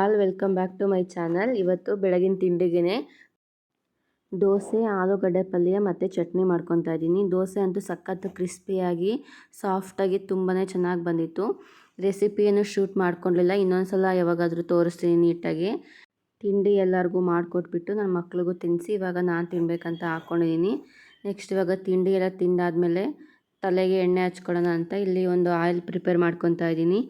Hall, welcome back to my channel. ಇವತ್ತು ಬೆಳಗಿನ ತಿಂಡಿಗೆ ದೋಸೆ, ಆಲೂಗಡ್ಡೆ ಪಲ್ಯ ಮತ್ತು ಚಟ್ನಿ ಮಾಡ್ಕೊತಾ ಇದ್ದೀನಿ. ದೋಸೆ ಅಂತೂ ಸಖತ್ತು ಕ್ರಿಸ್ಪಿಯಾಗಿ, ಸಾಫ್ಟಾಗಿ ತುಂಬಾ ಚೆನ್ನಾಗಿ ಬಂದಿತ್ತು. ರೆಸಿಪಿಯನ್ನು ಶೂಟ್ ಮಾಡ್ಕೊಂಡಿಲ್ಲ. ಇನ್ನೊಂದು ಸಲ ಯಾವಾಗಾದರೂ ತೋರಿಸ್ತೀನಿ ನೀಟಾಗಿ. ತಿಂಡಿ ಎಲ್ಲರಿಗೂ ಮಾಡಿಕೊಟ್ಬಿಟ್ಟು ನನ್ನ ಮಕ್ಳಿಗೂ ತಿನ್ನಿಸಿ ಇವಾಗ ನಾನು ತಿನ್ನಬೇಕಂತ ಹಾಕ್ಕೊಂಡಿದ್ದೀನಿ ನೆಕ್ಸ್ಟ್ ಇವಾಗ ತಿಂಡಿ ಎಲ್ಲ ತಿಂದಾದಮೇಲೆ ತಲೆಗೆ ಎಣ್ಣೆ ಹಚ್ಕೊಳ್ಳೋಣ ಅಂತ ಇಲ್ಲಿ ಒಂದು ಆಯಿಲ್ ಪ್ರಿಪೇರ್ ಮಾಡ್ಕೊತಾ ಇದ್ದೀನಿ.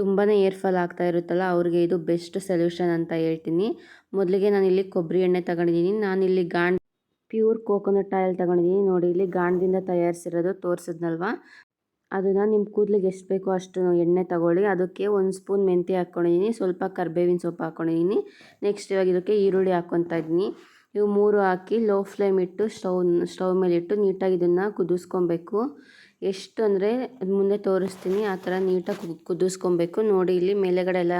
ತುಂಬಾ ಏರ್ ಫಾಲ್ ಆಗ್ತಾ ಇರುತ್ತಲ್ಲ, ಅವ್ರಿಗೆ ಇದು ಬೆಸ್ಟ್ ಸೊಲ್ಯೂಷನ್ ಅಂತ ಹೇಳ್ತೀನಿ. ಮೊದಲಿಗೆ ನಾನು ಇಲ್ಲಿ ಕೊಬ್ಬರಿ ಎಣ್ಣೆ ತಗೊಂಡಿದ್ದೀನಿ. ನಾನು ಇಲ್ಲಿ ಗಾಂಡ್, ಪ್ಯೂರ್ ಕೋಕೋನಟ್ ಆಯಿಲ್ ತಗೊಂಡಿದ್ದೀನಿ. ನೋಡಿ, ಇಲ್ಲಿ ಗಾಂಡದಿಂದ ತಯಾರಿಸಿರೋದು ತೋರಿಸಿದ್ನಲ್ವ? ಅದನ್ನು ನಿಮ್ಮ ಕೂದಲಿಗೆ ಎಷ್ಟು ಬೇಕೋ ಅಷ್ಟು ಎಣ್ಣೆ ತಗೊಳ್ಳಿ. ಅದಕ್ಕೆ ಒಂದು ಸ್ಪೂನ್ ಮೆಂತ್ಯ ಹಾಕ್ಕೊಂಡಿದ್ದೀನಿ ಸ್ವಲ್ಪ ಕರ್ಬೇವಿನ ಸೊಪ್ಪು ಹಾಕ್ಕೊಂಡಿದ್ದೀನಿ ನೆಕ್ಸ್ಟ್ ಇವಾಗ ಇದಕ್ಕೆ ಈರುಳ್ಳಿ ಹಾಕ್ಕೊತಾ ಇದ್ದೀನಿ. ಇವು ಮೂರು ಹಾಕಿ ಲೋ ಫ್ಲೇಮ್ ಇಟ್ಟು ಸ್ಟವ್ ಸ್ಟವ್ ಮೇಲೆ ಇಟ್ಟು ನೀಟಾಗಿ ಇದನ್ನು ಕುದಿಸ್ಕೊಬೇಕು. ಎಷ್ಟು ಅಂದರೆ ಮುಂದೆ ತೋರಿಸ್ತೀನಿ, ಆ ಥರ ನೀಟಾಗಿ ಕುದಿಸ್ಕೊಬೇಕು. ನೋಡಿ, ಇಲ್ಲಿ ಮೇಲೆಗಡೆ ಎಲ್ಲ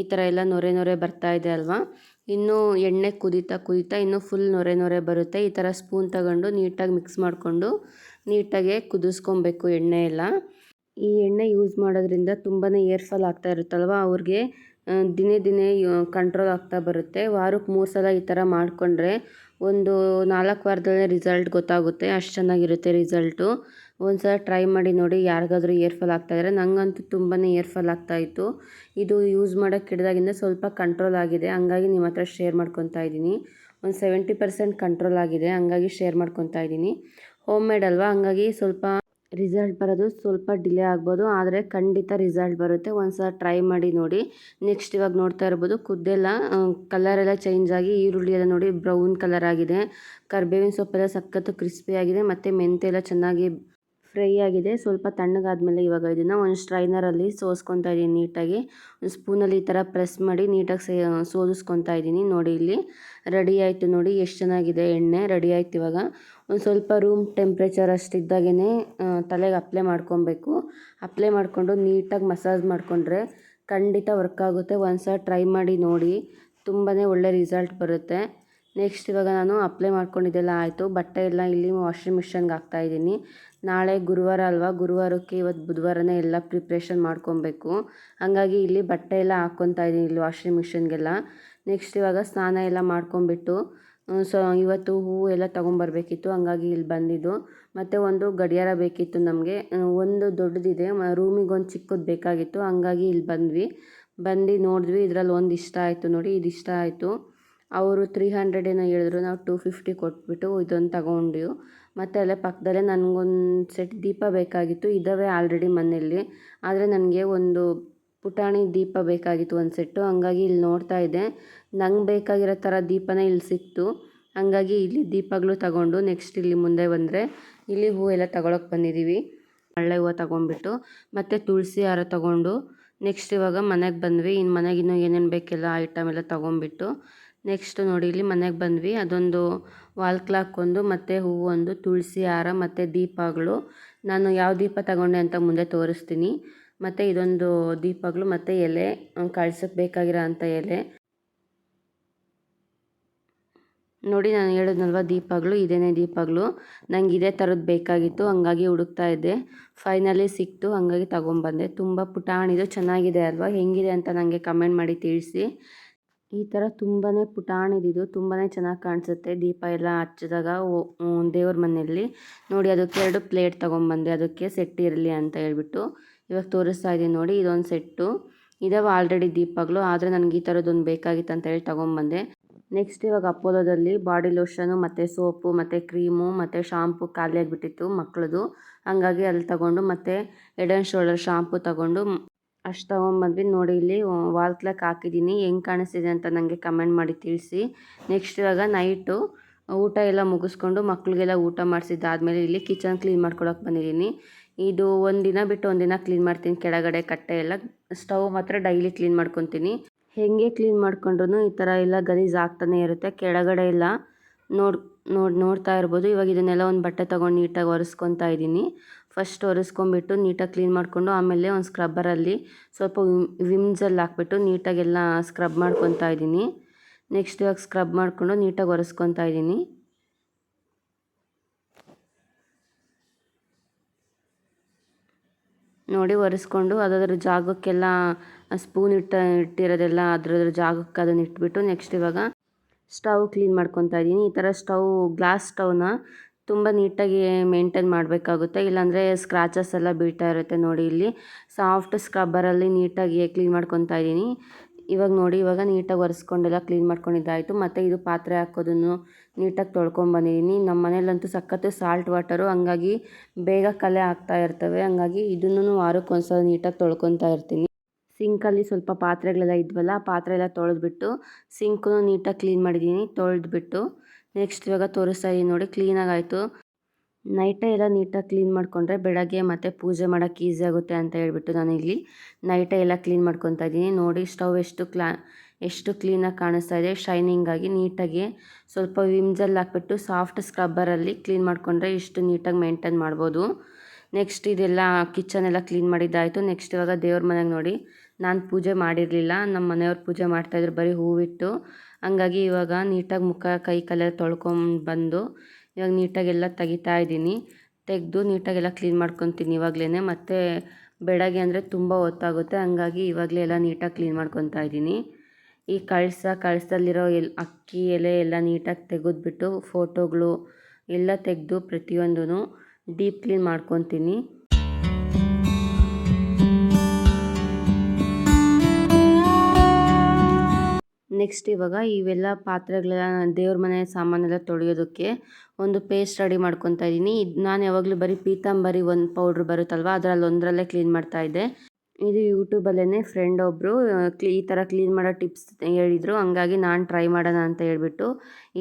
ಈ ಥರ ಎಲ್ಲ ನೊರೆ ನೊರೆ ಬರ್ತಾ ಇದೆ ಅಲ್ವಾ? ಇನ್ನೂ ಎಣ್ಣೆ ಕುದೀತಾ ಕುದೀತಾ ಇನ್ನೂ ಫುಲ್ ನೊರೆ ನೊರೆ ಬರುತ್ತೆ. ಈ ಥರ ಸ್ಪೂನ್ ತಗೊಂಡು ನೀಟಾಗಿ ಮಿಕ್ಸ್ ಮಾಡಿಕೊಂಡು ನೀಟಾಗೆ ಕುದಿಸ್ಕೊಬೇಕು ಎಣ್ಣೆ ಎಲ್ಲ. ಈ ಎಣ್ಣೆ ಯೂಸ್ ಮಾಡೋದ್ರಿಂದ ತುಂಬಾ ಏರ್ಫಾಲ್ ಆಗ್ತಾ ಇರುತ್ತಲ್ವ? ಅವ್ರಿಗೆ ದಿನೇ ದಿನೇ ಕಂಟ್ರೋಲ್ ಆಗ್ತಾ ಬರುತ್ತೆ. ವಾರಕ್ಕೆ ಮೂರು ಸಲ ಈ ಥರ ಮಾಡಿಕೊಂಡ್ರೆ ಒಂದು ನಾಲ್ಕು ವಾರದಲ್ಲೇ ರಿಸಲ್ಟ್ ಗೊತ್ತಾಗುತ್ತೆ. ಅಷ್ಟು ಚೆನ್ನಾಗಿರುತ್ತೆ ರಿಸಲ್ಟು ಒಂದು ಸಲ ಟ್ರೈ ಮಾಡಿ ನೋಡಿ ಯಾರಿಗಾದ್ರೂ ಏರ್ಫಾಲ್ ಆಗ್ತಾಯಿದ್ರೆ ನನಗಂತೂ ತುಂಬಾ ಏರ್ಫಾಲ್ ಆಗ್ತಾಯಿತ್ತು ಇದು ಯೂಸ್ ಮಾಡೋಕ್ಕೆ ಹಿಡ್ದಾಗಿಂದ ಸ್ವಲ್ಪ ಕಂಟ್ರೋಲ್ ಆಗಿದೆ. ಹಂಗಾಗಿ ನಿಮ್ಮ ಹತ್ರ ಶೇರ್ ಮಾಡ್ಕೊತಾ ಇದ್ದೀನಿ. ಒಂದು ಸೆವೆಂಟಿ ಪರ್ಸೆಂಟ್ ಕಂಟ್ರೋಲ್ ಆಗಿದೆ. ಹಂಗಾಗಿ ಶೇರ್ ಮಾಡ್ಕೊತಾ ಇದ್ದೀನಿ. ಹೋಮ್ ಮೇಡ್ ಅಲ್ವಾ? ಹಂಗಾಗಿ ಸ್ವಲ್ಪ ರಿಸಲ್ಟ್ ಬರೋದು ಸ್ವಲ್ಪ ಡಿಲೇ ಆಗ್ಬೋದು. ಆದರೆ ಖಂಡಿತ ರಿಸಲ್ಟ್ ಬರುತ್ತೆ. ಒಂದು ಸಲ ಟ್ರೈ ಮಾಡಿ ನೋಡಿ. ನೆಕ್ಸ್ಟ್ ಇವಾಗ ನೋಡ್ತಾ ಇರ್ಬೋದು. ಕುದ್ದೆಲ್ಲ ಕಲರೆಲ್ಲ ಚೇಂಜ್ ಆಗಿ ಈರುಳ್ಳಿ ಎಲ್ಲ ನೋಡಿ ಬ್ರೌನ್ ಕಲರ್ ಆಗಿದೆ. ಕರ್ಬೇವಿನ ಸೊಪ್ಪೆಲ್ಲ ಸಖತ್ತು ಕ್ರಿಸ್ಪಿ ಆಗಿದೆ. ಮತ್ತು ಮೆಂತೆ ಎಲ್ಲ ಚೆನ್ನಾಗಿ ಫ್ರೈ ಆಗಿದೆ. ಸ್ವಲ್ಪ ತಣ್ಣಗಾದ್ಮೇಲೆ ಇವಾಗ ಇದನ್ನು ಒಂದು ಸ್ಟ್ರೈನರಲ್ಲಿ ಸೋಸ್ಕೊತಾ ಇದ್ದೀನಿ ನೀಟಾಗಿ. ಒಂದು ಸ್ಪೂನಲ್ಲಿ ಈ ಥರ ಪ್ರೆಸ್ ಮಾಡಿ ನೀಟಾಗಿ ಸೇ, ಸೋದಿಸ್ಕೊತಾ ಇದ್ದೀನಿ. ನೋಡಿ ಇಲ್ಲಿ ರೆಡಿ ಆಯಿತು ನೋಡಿ ಎಷ್ಟು ಚೆನ್ನಾಗಿದೆ ಎಣ್ಣೆ ರೆಡಿ ಆಯ್ತು ಇವಾಗ. ಒಂದು ಸ್ವಲ್ಪ ರೂಮ್ ಟೆಂಪ್ರೇಚರ್ ಅಷ್ಟಿದ್ದಾಗೇ ತಲೆಗೆ ಅಪ್ಲೈ ಮಾಡ್ಕೊಬೇಕು. ಅಪ್ಲೈ ಮಾಡಿಕೊಂಡು ನೀಟಾಗಿ ಮಸಾಜ್ ಮಾಡಿಕೊಂಡ್ರೆ ಖಂಡಿತ ವರ್ಕ್ ಆಗುತ್ತೆ. ಒಂದು ಸಲ ಟ್ರೈ ಮಾಡಿ ನೋಡಿ. ತುಂಬಾ ಒಳ್ಳೆ ರಿಸಲ್ಟ್ ಬರುತ್ತೆ. ನೆಕ್ಸ್ಟ್ ಇವಾಗ ನಾನು ಅಪ್ಲೈ ಮಾಡ್ಕೊಂಡಿದ್ದೆಲ್ಲ ಆಯಿತು. ಬಟ್ಟೆ ಎಲ್ಲ ಇಲ್ಲಿ ವಾಷಿಂಗ್ ಮಿಷನ್ಗೆ ಹಾಕ್ತಾಯಿದ್ದೀನಿ ನಾಳೆ ಗುರುವಾರ ಅಲ್ವಾ? ಗುರುವಾರಕ್ಕೆ ಇವತ್ತು ಬುಧವಾರನೇ ಎಲ್ಲ ಪ್ರಿಪ್ರೇಷನ್ ಮಾಡ್ಕೊಬೇಕು. ಹಾಗಾಗಿ ಇಲ್ಲಿ ಬಟ್ಟೆ ಎಲ್ಲ ಹಾಕ್ಕೊತಾ ಇದ್ದೀನಿ ಇಲ್ಲಿ ವಾಷಿಂಗ್ ಮಿಷನ್ಗೆಲ್ಲ ನೆಕ್ಸ್ಟ್ ಇವಾಗ ಸ್ನಾನ ಎಲ್ಲ ಮಾಡ್ಕೊಂಬಿಟ್ಟು ಸೊ ಇವತ್ತು ಹೂವು ಎಲ್ಲ ತೊಗೊಂಬರ್ಬೇಕಿತ್ತು ಹಂಗಾಗಿ ಇಲ್ಲಿ ಬಂದಿದ್ದು. ಮತ್ತು ಒಂದು ಗಡಿಯಾರ ಬೇಕಿತ್ತು ನಮಗೆ. ಒಂದು ದೊಡ್ಡದಿದೆ. ರೂಮಿಗೆ ಒಂದು ಚಿಕ್ಕದು ಬೇಕಾಗಿತ್ತು. ಹಂಗಾಗಿ ಇಲ್ಲಿ ಬಂದ್ವಿ. ಬಂದು ನೋಡಿದ್ವಿ. ಇದರಲ್ಲಿ ಒಂದು ಇಷ್ಟ ಆಯಿತು ನೋಡಿ. ಇದು ಇಷ್ಟ ಆಯಿತು. ಅವರು ತ್ರೀ ಹಂಡ್ರೆಡ್ ಏನೋ ಹೇಳಿದ್ರು, ನಾವು ಟೂ ಫಿಫ್ಟಿ ಕೊಟ್ಬಿಟ್ಟು ಇದೊಂದು ತಗೊಂಡ್ವಿ. ಮತ್ತು ಅಲ್ಲೇ ಪಕ್ಕದಲ್ಲೇ ನನಗೊಂದು ಸೆಟ್ ದೀಪ ಬೇಕಾಗಿತ್ತು ಇದ್ದಾವೆ ಆಲ್ರೆಡಿ ಮನೆಯಲ್ಲಿ ಆದರೆ ನನಗೆ ಒಂದು ಪುಟಾಣಿ ದೀಪ ಬೇಕಾಗಿತ್ತು, ಒಂದು ಸೆಟ್ಟು ಹಂಗಾಗಿ ಇಲ್ಲಿ ನೋಡ್ತಾ ಇದ್ದೆ. ನಂಗೆ ಬೇಕಾಗಿರೋ ಥರ ದೀಪನೇ ಇಲ್ಲಿ ಸಿಕ್ತು. ಹಂಗಾಗಿ ಇಲ್ಲಿ ದೀಪಗಳು ತಗೊಂಡು ನೆಕ್ಸ್ಟ್ ಇಲ್ಲಿ ಮುಂದೆ ಬಂದರೆ ಇಲ್ಲಿ ಹೂವೆಲ್ಲ ತಗೊಳಕ್ಕೆ ಬಂದಿದ್ದೀವಿ ಹಳ್ಳೆ ಹೂವು ತಗೊಂಡ್ಬಿಟ್ಟು, ಮತ್ತು ತುಳಸಿ ಹಾರ ತಗೊಂಡು ನೆಕ್ಸ್ಟ್ ಇವಾಗ ಮನೆಗೆ ಬಂದ್ವಿ. ಇನ್ನು ಮನೆಗೆ ಇನ್ನೂ ಏನೇನು ಬೇಕೆಲ್ಲ ಐಟಮ್ ಎಲ್ಲ ತೊಗೊಂಬಿಟ್ಟು ನೆಕ್ಸ್ಟ್ ನೋಡಿ, ಇಲ್ಲಿ ಮನೆಗೆ ಬಂದ್ವಿ. ಅದೊಂದು ವಾಲ್ ಕ್ಲಾಕ್ ಒಂದು, ಮತ್ತು ಹೂವು ಒಂದು, ತುಳಸಿ ಹಾರ, ಮತ್ತು ದೀಪಗಳು. ನಾನು ಯಾವ ದೀಪ ತಗೊಂಡೆ ಅಂತ ಮುಂದೆ ತೋರಿಸ್ತೀನಿ. ಮತ್ತು ಇದೊಂದು ದೀಪಗಳು, ಮತ್ತು ಎಲೆ ಕಳ್ಸಕ್ಕೆ ಬೇಕಾಗಿರೋ ಅಂಥ ಎಲೆ. ನೋಡಿ, ನಾನು ಹೇಳಿದ್ನಲ್ವ, ದೀಪಗಳು, ಇದೇನೆ ದೀಪಗಳು. ನಂಗೆ ಇದೇ ಥರದ್ದು ಬೇಕಾಗಿತ್ತು, ಹಂಗಾಗಿ ಹುಡುಕ್ತಾ ಇದ್ದೆ. ಫೈನಲಿ ಸಿಕ್ತು, ಹಂಗಾಗಿ ತೊಗೊಂಬಂದೆ. ತುಂಬ ಪುಟಾಣಿದು ಚೆನ್ನಾಗಿದೆ ಅಲ್ವಾ, ಹೆಂಗಿದೆ ಅಂತ ನನಗೆ ಕಮೆಂಟ್ ಮಾಡಿ ತಿಳಿಸಿ. ಈ ಥರ ತುಂಬಾ ಪುಟಾಣಿದಿದು ತುಂಬಾ ಚೆನ್ನಾಗಿ ಕಾಣಿಸುತ್ತೆ. ದೀಪ ಎಲ್ಲ ಹಚ್ಚಿದಾಗ ದೇವ್ರ ಮನೆಯಲ್ಲಿ. ನೋಡಿ, ಅದಕ್ಕೆ ಎರಡು ಪ್ಲೇಟ್ ತೊಗೊಂಬಂದೆ. ಅದಕ್ಕೆ ಸೆಟ್ ಇರಲಿ ಅಂತ ಹೇಳ್ಬಿಟ್ಟು ಇವಾಗ ತೋರಿಸ್ತಾ ಇದ್ದೀನಿ ನೋಡಿ, ಇದೊಂದು ಸೆಟ್ಟು. ಇದಾವೆ ಆಲ್ರೆಡಿ ದೀಪಗಳು, ಆದರೆ ನನಗೆ ಈ ಥರದ್ದೊಂದು ಬೇಕಾಗಿತ್ತು ಅಂತ ಹೇಳಿ ತೊಗೊಂಬಂದೆ. ನೆಕ್ಸ್ಟ್ ಇವಾಗ ಅಪೋಲೋದಲ್ಲಿ ಬಾಡಿ ಲೋಷನು, ಮತ್ತು ಸೋಪು, ಮತ್ತು ಕ್ರೀಮು, ಮತ್ತು ಶಾಂಪು ಖಾಲಿ ಆಗಿಬಿಟ್ಟಿತ್ತು ಮಕ್ಕಳದು ಹಾಗಾಗಿ ಅಲ್ಲಿ ತಗೊಂಡು ಮತ್ತು ಎಡ್ ಆ್ಯಂಡ್ ಶೋಲ್ಡರ್ ಶಾಂಪು ತಗೊಂಡು ಅಷ್ಟು ತೊಗೊಂಬಂದ್ವಿ ನೋಡಿ ಇಲ್ಲಿ ವಾಲ್ ಕ್ಲಾಕ್ ಹಾಕಿದ್ದೀನಿ ಹೆಂಗೆ ಕಾಣಿಸ್ತಿದೆ ಅಂತ ನನಗೆ ಕಮೆಂಟ್ ಮಾಡಿ ತಿಳಿಸಿ. ನೆಕ್ಸ್ಟ್ ಇವಾಗ ನೈಟು ಊಟ ಎಲ್ಲ ಮುಗಿಸ್ಕೊಂಡು ಮಕ್ಕಳಿಗೆಲ್ಲ ಊಟ ಮಾಡಿಸಿದ್ದಾದ್ಮೇಲೆ ಇಲ್ಲಿ ಕಿಚನ್ ಕ್ಲೀನ್ ಮಾಡ್ಕೊಳಕ್ಕೆ ಬಂದಿದ್ದೀನಿ. ಇದು ಒಂದು ದಿನ ಬಿಟ್ಟು ಒಂದು ದಿನ ಕ್ಲೀನ್ ಮಾಡ್ತೀನಿ. ಕೆಳಗಡೆ ಕಟ್ಟೆ ಎಲ್ಲ ಸ್ಟವ್ ಮಾತ್ರ ಡೈಲಿ ಕ್ಲೀನ್ ಮಾಡ್ಕೊತೀನಿ. ಹೇಗೆ ಕ್ಲೀನ್ ಮಾಡ್ಕೊಂಡ್ರು ಈ ಥರ ಎಲ್ಲ ಗಲೀಜು ಆಗ್ತಾನೆ ಇರುತ್ತೆ. ಕೆಳಗಡೆ ಎಲ್ಲ ನೋಡಿ ನೋಡಿ, ನೋಡ್ತಾ ಇರ್ಬೋದು. ಇವಾಗ ಇದನ್ನೆಲ್ಲ ಒಂದು ಬಟ್ಟೆ ತೊಗೊಂಡು ನೀಟಾಗಿ ಒರೆಸ್ಕೊತಾ ಇದ್ದೀನಿ. ಫಸ್ಟ್ ಒರೆಸ್ಕೊಂಬಿಟ್ಟು ನೀಟಾಗಿ ಕ್ಲೀನ್ ಮಾಡಿಕೊಂಡು ಆಮೇಲೆ ಒಂದು ಸ್ಕ್ರಬ್ಬರಲ್ಲಿ ಸ್ವಲ್ಪ ವಿಮ್ ಹಾಕ್ಬಿಟ್ಟು ನೀಟಾಗೆಲ್ಲ ಸ್ಕ್ರಬ್ ಮಾಡ್ಕೊತಾ ಇದ್ದೀನಿ. ನೆಕ್ಸ್ಟ್ ಇವಾಗ ಸ್ಕ್ರಬ್ ಮಾಡಿಕೊಂಡು ನೀಟಾಗಿ ಒರೆಸ್ಕೊತಾ ಇದ್ದೀನಿ. ನೋಡಿ ಒರೆಸ್ಕೊಂಡು ಅದರ ಜಾಗಕ್ಕೆಲ್ಲ ಸ್ಪೂನ್ ಇಟ್ಟ, ಇಟ್ಟಿರೋದೆಲ್ಲ ಅದರದ್ರ ಜಾಗಕ್ಕೆ ಅದನ್ನ ಇಟ್ಬಿಟ್ಟು ನೆಕ್ಸ್ಟ್ ಇವಾಗ ಸ್ಟವ್ ಕ್ಲೀನ್ ಮಾಡ್ಕೊತಾ ಇದ್ದೀನಿ. ಈ ಥರ ಸ್ಟವ್, ಗ್ಲಾಸ್ ಸ್ಟವ್ನ ತುಂಬ ನೀಟಾಗಿ ಮೇಂಟೈನ್ ಮಾಡಬೇಕಾಗುತ್ತೆ. ಇಲ್ಲಾಂದರೆ ಸ್ಕ್ರಾಚಸ್ ಎಲ್ಲ ಬೀಳ್ತಾ ಇರುತ್ತೆ ನೋಡಿ ಇಲ್ಲಿ. ಸಾಫ್ಟ್ ಸ್ಕ್ರಬ್ಬರಲ್ಲಿ ನೀಟಾಗಿ ಕ್ಲೀನ್ ಮಾಡ್ಕೊತಾ ಇದ್ದೀನಿ. ಇವಾಗ ನೋಡಿ, ಇವಾಗ ನೀಟಾಗಿ ಒರೆಸ್ಕೊಂಡೆಲ್ಲ ಕ್ಲೀನ್ ಮಾಡ್ಕೊಂಡಿದ್ದಾಯಿತು. ಮತ್ತು ಇದು ಪಾತ್ರೆ ಹಾಕೋದನ್ನು ನೀಟಾಗಿ ತೊಳ್ಕೊಂಬಂದಿದ್ದೀನಿ ನಮ್ಮ ಮನೇಲಂತೂ ಸಖತ್ತು ಸಾಲ್ಟ್ ವಾಟರು ಹಂಗಾಗಿ ಬೇಗ ಕಲೆ ಆಗ್ತಾ ಇರ್ತವೆ. ಹಂಗಾಗಿ ಇದನ್ನು ವಾರಕ್ಕೊಂದ್ಸಲ ನೀಟಾಗಿ ತೊಳ್ಕೊತಾ ಇರ್ತೀನಿ. ಸಿಂಕಲ್ಲಿ ಸ್ವಲ್ಪ ಪಾತ್ರೆಗಳೆಲ್ಲ ಇದ್ವಲ್ಲ, ಆ ಪಾತ್ರೆ ಎಲ್ಲ ತೊಳೆದ್ಬಿಟ್ಟು ಸಿಂಕನ್ನು ನೀಟಾಗಿ ಕ್ಲೀನ್ ಮಾಡಿದ್ದೀನಿ, ತೊಳೆದ್ಬಿಟ್ಟು. ನೆಕ್ಸ್ಟ್ ಇವಾಗ ತೋರಿಸ್ತಾ ಇದ್ದೀನಿ ನೋಡಿ ಕ್ಲೀನಾಗಿ ಆಯಿತು ನೈಟೇ ಎಲ್ಲ ನೀಟಾಗಿ ಕ್ಲೀನ್ ಮಾಡಿಕೊಂಡ್ರೆ ಬೆಳಗ್ಗೆ ಮತ್ತು ಪೂಜೆ ಮಾಡೋಕ್ಕೆ ಈಸಿ ಆಗುತ್ತೆ ಅಂತ ಹೇಳ್ಬಿಟ್ಟು ನಾನು ಇಲ್ಲಿ ನೈಟೇ ಎಲ್ಲ ಕ್ಲೀನ್ ಮಾಡ್ಕೊತಾ ಇದ್ದೀನಿ ನೋಡಿ ಸ್ಟವ್ ಎಷ್ಟು ಕ್ಲಾ ಎಷ್ಟು ಕ್ಲೀನಾಗಿ ಕಾಣಿಸ್ತಾ ಇದೆ ಶೈನಿಂಗಾಗಿ ನೀಟಾಗಿ ಸ್ವಲ್ಪ ವಿಮ್ಜಲ್ ಹಾಕ್ಬಿಟ್ಟು ಸಾಫ್ಟ್ ಸ್ಕ್ರಬ್ಬರಲ್ಲಿ ಕ್ಲೀನ್ ಮಾಡಿಕೊಂಡ್ರೆ ಇಷ್ಟು ನೀಟಾಗಿ ಮೇಂಟೈನ್ ಮಾಡ್ಬೋದು. ನೆಕ್ಸ್ಟ್ ಇದೆಲ್ಲ ಕಿಚನ್ ಎಲ್ಲ ಕ್ಲೀನ್ ಮಾಡಿದ್ದಾಯಿತು. ನೆಕ್ಸ್ಟ್ ಇವಾಗ ದೇವ್ರ ಮನೆಗೆ ನೋಡಿ. ನಾನು ಪೂಜೆ ಮಾಡಿರಲಿಲ್ಲ. ನಮ್ಮ ಮನೆಯವ್ರು ಪೂಜೆ ಮಾಡ್ತಾಯಿದ್ರು ಬರೀ ಹೂವಿಟ್ಟು. ಹಂಗಾಗಿ ಇವಾಗ ನೀಟಾಗಿ ಮುಖ, ಕೈ ಕಾಲೆಲ್ಲ ತೊಳ್ಕೊಂಡು ಬಂದು ಇವಾಗ ನೀಟಾಗೆಲ್ಲ ತೆಗಿತಾ ಇದ್ದೀನಿ. ತೆಗೆದು ನೀಟಾಗೆಲ್ಲ ಕ್ಲೀನ್ ಮಾಡ್ಕೊತೀನಿ ಇವಾಗಲೇ ಮತ್ತು ಬೆಳಗ್ಗೆ ಅಂದರೆ ತುಂಬ ಹೊತ್ತಾಗುತ್ತೆ. ಹಂಗಾಗಿ ಇವಾಗಲೇ ಎಲ್ಲ ನೀಟಾಗಿ ಕ್ಲೀನ್ ಮಾಡ್ಕೊತಾ ಇದ್ದೀನಿ. ಈ ಕಳಸ ಕಳಸದಲ್ಲಿರೋ ಎಲ್, ಅಕ್ಕಿ ಎಲೆ ಎಲ್ಲ ನೀಟಾಗಿ ತೆಗೆದ್ಬಿಟ್ಟು ಫೋಟೋಗಳು ಎಲ್ಲ ತೆಗೆದು ಪ್ರತಿಯೊಂದೂ ಡೀಪ್ ಕ್ಲೀನ್ ಮಾಡ್ಕೊತೀನಿ. ನೆಕ್ಸ್ಟ್ ಇವಾಗ ಇವೆಲ್ಲ ಪಾತ್ರೆಗಳೆಲ್ಲ ದೇವ್ರ ಮನೆ ಸಾಮಾನೆಲ್ಲ ತೊಳೆಯೋದಕ್ಕೆ ಒಂದು ಪೇಸ್ಟ್ ರೆಡಿ ಮಾಡ್ಕೊತಾ ಇದ್ದೀನಿ. ಇದು ನಾನು ಯಾವಾಗಲೂ ಬರೀ ಪೀತಾಂಬರಿ ಒಂದು ಪೌಡ್ರ್ ಬರುತ್ತಲ್ವ, ಅದರಲ್ಲಿ ಒಂದರಲ್ಲೇ ಕ್ಲೀನ್ ಮಾಡ್ತಾ ಇದ್ದೆ. ಇದು ಯೂಟ್ಯೂಬಲ್ಲೇ ಫ್ರೆಂಡ್ ಒಬ್ಬರು ಕ್ಲೀ ಈ ಥರ ಕ್ಲೀನ್ ಮಾಡೋ ಟಿಪ್ಸ್ ಹೇಳಿದರು. ಹಂಗಾಗಿ ನಾನು ಟ್ರೈ ಮಾಡೋಣ ಅಂತ ಹೇಳ್ಬಿಟ್ಟು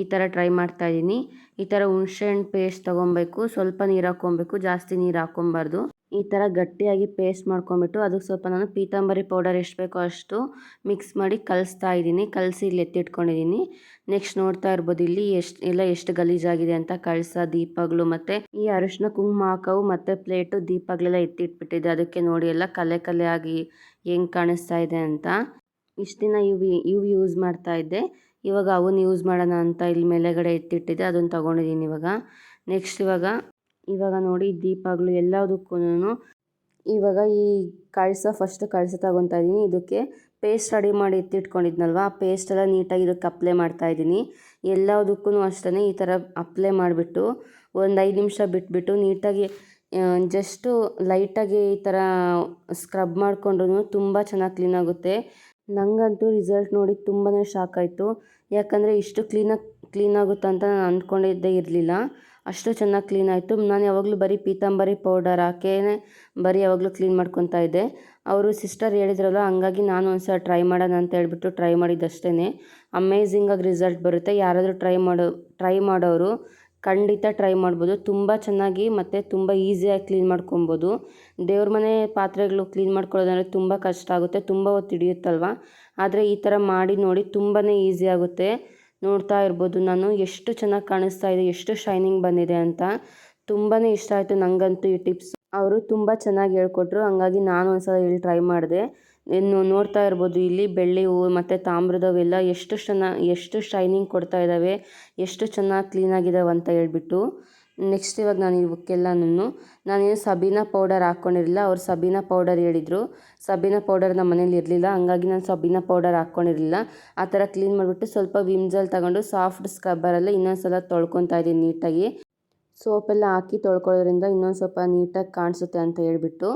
ಈ ಥರ ಟ್ರೈ ಮಾಡ್ತಾ ಇದ್ದೀನಿ. ಈ ಥರ ಹುಣ್ಸೆಹಣ್ಣು ಪೇಸ್ಟ್ ತೊಗೊಬೇಕು. ಸ್ವಲ್ಪ ನೀರು ಹಾಕ್ಕೊಬೇಕು. ಜಾಸ್ತಿ ನೀರು ಹಾಕ್ಕೊಬಾರ್ದು. ಈ ಥರ ಗಟ್ಟಿಯಾಗಿ ಪೇಸ್ಟ್ ಮಾಡ್ಕೊಂಬಿಟ್ಟು ಅದಕ್ಕೆ ಸ್ವಲ್ಪ ನಾನು ಪೀತಾಂಬರಿ ಪೌಡರ್ ಎಷ್ಟು ಬೇಕೋ ಅಷ್ಟು ಮಿಕ್ಸ್ ಮಾಡಿ ಕಲಿಸ್ತಾ ಇದ್ದೀನಿ, ಕಲಸಿ ಇಲ್ಲಿ ಎತ್ತಿಟ್ಕೊಂಡಿದ್ದೀನಿ ನೆಕ್ಸ್ಟ್ ನೋಡ್ತಾ ಇರ್ಬೋದು, ಇಲ್ಲಿ ಎಷ್ಟು, ಎಲ್ಲ ಎಷ್ಟು ಗಲೀಜಾಗಿದೆ ಅಂತ ಕಳಸ, ದೀಪಗಳು ಮತ್ತು ಈ ಅರಿಶಿನ ಕುಂಕುಮ ಹಾಕವು ಮತ್ತು ಪ್ಲೇಟು ದೀಪಗಳೆಲ್ಲ ಎತ್ತಿಟ್ಬಿಟ್ಟಿದೆ ಅದಕ್ಕೆ ನೋಡಿ ಎಲ್ಲ ಕಲೆ ಕಲೆ ಆಗಿ ಹೆಂಗೆ ಕಾಣಿಸ್ತಾ ಇದೆ ಅಂತ. ಇಷ್ಟು ದಿನ ಇವು ಇವು ಯೂಸ್ ಮಾಡ್ತಾ ಇದ್ದೆ. ಇವಾಗ ಅವನ್ನ ಯೂಸ್ ಮಾಡೋಣ ಅಂತ ಇಲ್ಲಿ ಮೇಲೆಗಡೆ ಎತ್ತಿಟ್ಟಿದ್ದೆ, ಅದನ್ನು ತೊಗೊಂಡಿದ್ದೀನಿ ಇವಾಗ. ನೆಕ್ಸ್ಟ್ ಇವಾಗ ಇವಾಗ ನೋಡಿ ದೀಪಗಳು ಎಲ್ಲದಕ್ಕೂ ಇವಾಗ ಈ ಕಳಸ ಫಸ್ಟ್ ಕಳಸ ತಗೊತಾ ಇದ್ದೀನಿ. ಇದಕ್ಕೆ ಪೇಸ್ಟ್ ರೆಡಿ ಮಾಡಿ ಎತ್ತಿಟ್ಕೊಂಡಿದ್ನಲ್ವ? ಆ ಪೇಸ್ಟೆಲ್ಲ ನೀಟಾಗಿ ಇದಕ್ಕೆ ಅಪ್ಲೈ ಮಾಡ್ತಾ ಇದ್ದೀನಿ. ಎಲ್ಲದಕ್ಕೂ ಅಷ್ಟೇ ಈ ಥರ ಅಪ್ಲೈ ಮಾಡಿಬಿಟ್ಟು ಒಂದು ಐದು ನಿಮಿಷ ಬಿಟ್ಬಿಟ್ಟು ನೀಟಾಗಿ ಜಸ್ಟು ಲೈಟಾಗಿ ಈ ಥರ ಸ್ಕ್ರಬ್ ಮಾಡಿಕೊಂಡ್ರು ತುಂಬ ಚೆನ್ನಾಗಿ ಕ್ಲೀನ್ ಆಗುತ್ತೆ. ನನಗಂತೂ ರಿಸಲ್ಟ್ ನೋಡಿ ತುಂಬಾ ಶಾಕ್ ಆಯಿತು. ಯಾಕಂದರೆ ಇಷ್ಟು ಕ್ಲೀನಾಗಿ ಕ್ಲೀನ್ ನಾನು ಅಂದ್ಕೊಂಡಿದ್ದೇ ಇರಲಿಲ್ಲ. ಅಷ್ಟು ಚೆನ್ನಾಗಿ ಕ್ಲೀನ್ ಆಯಿತು. ನಾನು ಯಾವಾಗಲೂ ಬರೀ ಪೀತಾಂಬರಿ ಪೌಡರ್ ಹಾಕೇ ಬರೀ ಯಾವಾಗಲೂ ಕ್ಲೀನ್ ಮಾಡ್ಕೊತಾ ಇದ್ದೆ. ಅವರು ಸಿಸ್ಟರ್ ಹೇಳಿದ್ರಲ್ಲ, ಹಂಗಾಗಿ ನಾನು ಒಂದು ಸಲ ಟ್ರೈ ಮಾಡೋಣ ಅಂತ ಹೇಳ್ಬಿಟ್ಟು ಟ್ರೈ ಮಾಡಿದ್ದಷ್ಟೇ ಅಮೇಝಿಂಗಾಗಿ ರಿಸಲ್ಟ್ ಬರುತ್ತೆ. ಯಾರಾದರೂ ಟ್ರೈ ಮಾಡೋ ಟ್ರೈ ಮಾಡೋರು ಖಂಡಿತ ಟ್ರೈ ಮಾಡ್ಬೋದು. ತುಂಬ ಚೆನ್ನಾಗಿ ಮತ್ತು ತುಂಬ ಈಸಿಯಾಗಿ ಕ್ಲೀನ್ ಮಾಡ್ಕೊಬೋದು. ದೇವ್ರ ಮನೆ ಪಾತ್ರೆಗಳು ಕ್ಲೀನ್ ಮಾಡ್ಕೊಳ್ಳೋದಂದರೆ ತುಂಬ ಕಷ್ಟ ಆಗುತ್ತೆ, ತುಂಬ ಹೊತ್ತು ಹಿಡಿಯುತ್ತಲ್ವ? ಆದರೆ ಈ ಥರ ಮಾಡಿ ನೋಡಿ ತುಂಬಾ ಈಸಿ ಆಗುತ್ತೆ. ನೋಡ್ತಾ ಇರ್ಬೋದು. ನಾನು ಎಷ್ಟು ಚೆನ್ನಾಗಿ ಕಾಣಿಸ್ತಾ ಇದೆ, ಎಷ್ಟು ಶೈನಿಂಗ್ ಬಂದಿದೆ ಅಂತ ತುಂಬಾ ಇಷ್ಟ ಆಯಿತು ನನಗಂತೂ ಈ ಟಿಪ್ಸ್ ಅವರು ತುಂಬ ಚೆನ್ನಾಗಿ ಹೇಳ್ಕೊಟ್ರು. ಹಂಗಾಗಿ ನಾನು ಒಂದ್ಸಲ ಇಲ್ಲಿ ಟ್ರೈ ಮಾಡಿದೆ. ಇನ್ನು ನೋಡ್ತಾ ಇರ್ಬೋದು, ಇಲ್ಲಿ ಬೆಳ್ಳಿ ಹೂವು ಮತ್ತು ತಾಮ್ರದವೆಲ್ಲ ಎಷ್ಟು ಚೆನ್ನಾಗಿ, ಎಷ್ಟು ಶೈನಿಂಗ್ ಕೊಡ್ತಾ ಇದ್ದಾವೆ ಎಷ್ಟು ಚೆನ್ನಾಗಿ ಕ್ಲೀನಾಗಿದ್ದಾವೆ ಅಂತ ಹೇಳ್ಬಿಟ್ಟು. ನೆಕ್ಸ್ಟ್ ಇವಾಗ ನಾನು ಇವಕ್ಕೆಲ್ಲನೂ ನಾನೇನು ಸಬೀನಾ ಪೌಡರ್ ಹಾಕ್ಕೊಂಡಿರಲಿಲ್ಲ ಅವ್ರು ಸಬೀನಾ ಪೌಡರ್ ಹೇಳಿದರು. ಸಬೀನಾ ಪೌಡರ್ ನಮ್ಮ ಮನೇಲಿ ಇರಲಿಲ್ಲ, ಹಂಗಾಗಿ ನಾನು ಸಬೀನಾ ಪೌಡರ್ ಹಾಕ್ಕೊಂಡಿರಲಿಲ್ಲ ಆ ಥರ ಕ್ಲೀನ್ ಮಾಡಿಬಿಟ್ಟು ಸ್ವಲ್ಪ ವಿಮ್ ಜೆಲ್ ತಗೊಂಡು ಸಾಫ್ಟ್ ಸ್ಕ್ರಬ್ಬರಲ್ಲೇ ಇನ್ನೊಂದು ಸಲ ತೊಳ್ಕೊತಾ ಇದ್ದೀನಿ ನೀಟಾಗಿ. ಸೋಪೆಲ್ಲ ಹಾಕಿ ತೊಳ್ಕೊಳ್ಳೋದ್ರಿಂದ ಇನ್ನೊಂದು ಸ್ವಲ್ಪ ನೀಟಾಗಿ ಕಾಣಿಸುತ್ತೆ ಅಂತ ಹೇಳ್ಬಿಟ್ಟು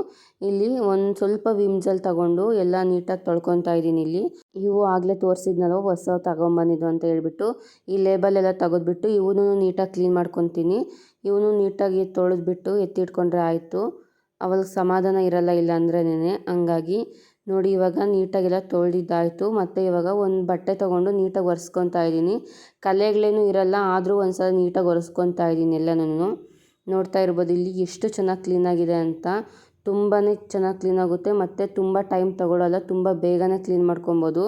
ಇಲ್ಲಿ ಒಂದು ಸ್ವಲ್ಪ ವಿಮ್ಸಲ್ಲಿ ತಗೊಂಡು ಎಲ್ಲ ನೀಟಾಗಿ ತೊಳ್ಕೊತಾ ಇದ್ದೀನಿ ಇಲ್ಲಿ. ಇವು ಆಗಲೇ ತೋರಿಸಿದ್ನಲ್ವ, ಹೊಸ ತಗೊಂಬಂದಿದ್ದು ಅಂತ ಹೇಳ್ಬಿಟ್ಟು ಈ ಲೇಬಲ್ ಎಲ್ಲ ತೆಗೆದ್ಬಿಟ್ಟು ಇವನು ನೀಟಾಗಿ ಕ್ಲೀನ್ ಮಾಡ್ಕೊತೀನಿ. ಇವನು ನೀಟಾಗಿ ತೊಳೆದ್ಬಿಟ್ಟು ಎತ್ತಿಟ್ಕೊಂಡ್ರೆ ಆಯಿತು. ಅವಾಗ ಸಮಾಧಾನ ಇರಲ್ಲ ಇಲ್ಲ ಅಂದ್ರೇನೆ ಹಂಗಾಗಿ ನೋಡಿ, ಇವಾಗ ನೀಟಾಗೆಲ್ಲ ತೊಳೆದಿದ್ದಾಯಿತು. ಮತ್ತು ಇವಾಗ ಒಂದು ಬಟ್ಟೆ ತೊಗೊಂಡು ನೀಟಾಗಿ ಒರೆಸ್ಕೊತಾ ಇದ್ದೀನಿ. ಕಲೆಗಳೇನು ಇರಲ್ಲ, ಆದರೂ ಒಂದು ಸಲ ನೀಟಾಗಿ ಒರೆಸ್ಕೊತಾ ಇದ್ದೀನಿ ಎಲ್ಲನೂ ನೋಡ್ತಾ ಇರ್ಬೋದು, ಇಲ್ಲಿ ಎಷ್ಟು ಚೆನ್ನಾಗಿ ಕ್ಲೀನಾಗಿದೆ ಅಂತ. ತುಂಬಾ ಚೆನ್ನಾಗಿ ಕ್ಲೀನ್ ಆಗುತ್ತೆ ಮತ್ತು ತುಂಬ ಟೈಮ್ ತೊಗೊಳ್ಳಲ್ಲ ತುಂಬ ಬೇಗನೆ ಕ್ಲೀನ್ ಮಾಡ್ಕೊಬೋದು.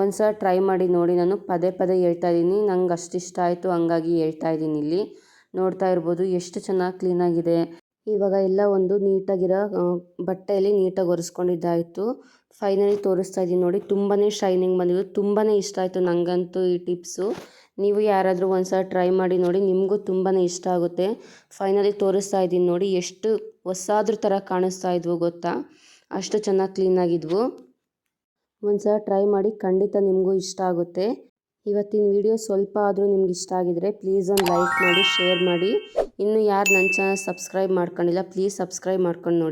ಒಂದು ಸಲ ಟ್ರೈ ಮಾಡಿ ನೋಡಿ, ನಾನು ಪದೇ ಪದೇ ಹೇಳ್ತಾ ಇದ್ದೀನಿ. ನಂಗೆ ಅಷ್ಟು ಇಷ್ಟ ಆಯಿತು, ಹಂಗಾಗಿ ಹೇಳ್ತಾ ಇದ್ದೀನಿ ಇಲ್ಲಿ. ನೋಡ್ತಾ ಇರ್ಬೋದು, ಎಷ್ಟು ಚೆನ್ನಾಗಿ ಕ್ಲೀನಾಗಿದೆ. ಇವಾಗ ಎಲ್ಲ ಒಂದು ನೀಟಾಗಿರೋ ಬಟ್ಟೆಯಲ್ಲಿ ನೀಟಾಗಿ ಒರೆಸ್ಕೊಂಡಿದ್ದಾಯಿತು ಫೈನಲಿ ತೋರಿಸ್ತಾ ಇದ್ದೀನಿ ನೋಡಿ ತುಂಬಾ ಶೈನಿಂಗ್ ಬಂದಿದ್ದು ತುಂಬಾ ಇಷ್ಟ ಆಯಿತು ನನಗಂತೂ ಈ ಟಿಪ್ಸು. ನೀವು ಯಾರಾದರೂ ಒಂದು ಸಲ ಟ್ರೈ ಮಾಡಿ ನೋಡಿ, ನಿಮಗೂ ತುಂಬಾ ಇಷ್ಟ ಆಗುತ್ತೆ. ಫೈನಲಿ ತೋರಿಸ್ತಾ ಇದ್ದೀನಿ ನೋಡಿ, ಎಷ್ಟು ಹೊಸಾದ್ರ ಥರ ಕಾಣಿಸ್ತಾ ಇದ್ವು ಗೊತ್ತಾ? ಅಷ್ಟು ಚೆನ್ನಾಗಿ ಕ್ಲೀನಾಗಿದ್ವು. ಒಂದು ಸಲ ಟ್ರೈ ಮಾಡಿ, ಖಂಡಿತ ನಿಮಗೂ ಇಷ್ಟ ಆಗುತ್ತೆ. ಇವತ್ತಿನ ವಿಡಿಯೋ ಸ್ವಲ್ಪ ಆದರೂ ನಿಮ್ಗೆ ಇಷ್ಟ ಆಗಿದ್ರೆ ಪ್ಲೀಸ್ ಒಂದು ಲೈಕ್ ಮಾಡಿ ಶೇರ್ ಮಾಡಿ. ಇನ್ನು ಯಾರು ನನ್ನ ಚಾನಲ್ ಸಬ್ಸ್ಕ್ರೈಬ್ ಮಾಡ್ಕೊಂಡಿಲ್ಲ ಪ್ಲೀಸ್ ಸಬ್ಸ್ಕ್ರೈಬ್ ಮಾಡ್ಕೊಂಡು ನೋಡಿ.